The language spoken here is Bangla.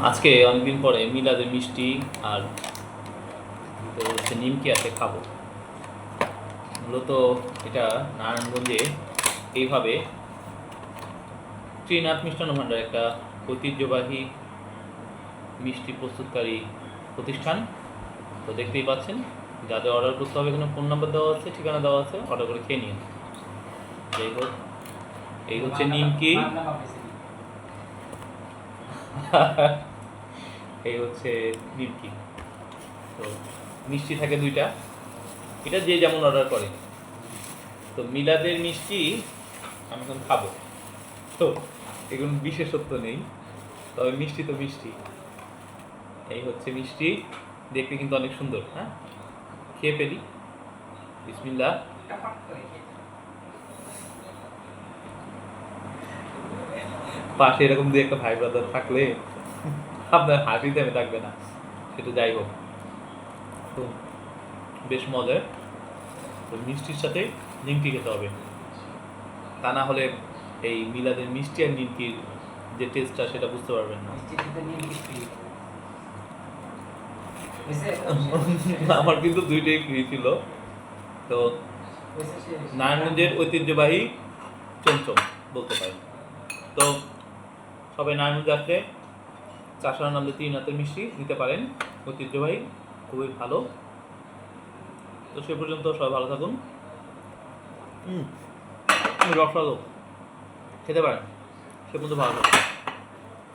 আজকে অনেকদিন পরে মিলাদের মিষ্টি আর হচ্ছে নিমকি আছে খাব মূলত এটা নারায়ণগঞ্জে এইভাবে শ্রীনাথ মিষ্টান্ন ভাণ্ডার একটা ঐতিহ্যবাহী মিষ্টি প্রস্তুতকারী প্রতিষ্ঠান তো দেখতেই পাচ্ছেন যাদের অর্ডার করতে হবে এখানে ফোন নাম্বার দেওয়া আছে ঠিকানা দেওয়া আছে অর্ডার করে খেয়ে নিন যাই হোক এই হচ্ছে নিমকি এই হচ্ছে নিমকি তো মিষ্টি থাকে দুইটা। এটা যে যেমন অর্ডার করে। তো মিলাদের মিষ্টি আমি এখন খাব। তো এগুলো বিশেষত্ব নেই। তবে মিষ্টি তো মিষ্টি। এই হচ্ছে মিষ্টি। দেখতে কিন্তু অনেক সুন্দর হ্যাঁ? খেয়ে ফেলি। বিসমিল্লা পাশে এরকম দিয়ে একটা ভাই ব্রাদার থাকলে আপনার হাসিতে আমি থাকবে না। সেটা যাই হোক। তো বেশ মজার। তো মিষ্টির সাথে নিমকি খেতে হবে। তা না হলে এই মিলাদের মিষ্টি আর নিমকির যে টেস্টটা সেটা বুঝতে পারবেন না। আমার কিন্তু দুইটাই ফ্রি ছিল। তো নারায়ণগঞ্জের ঐতিহ্যবাহী চমচম বলতে পারি তো সবাই নারায়ণগঞ্জ আসলে চাষার নামলে তিন হাতের মিষ্টি নিতে পারেন। ঐতিহ্যবাহী খুবই ভালো। তো সে পর্যন্ত সবাই ভালো থাকুন। রসালো খেতে পারেন। সে পর্যন্ত ভালো থাকুন।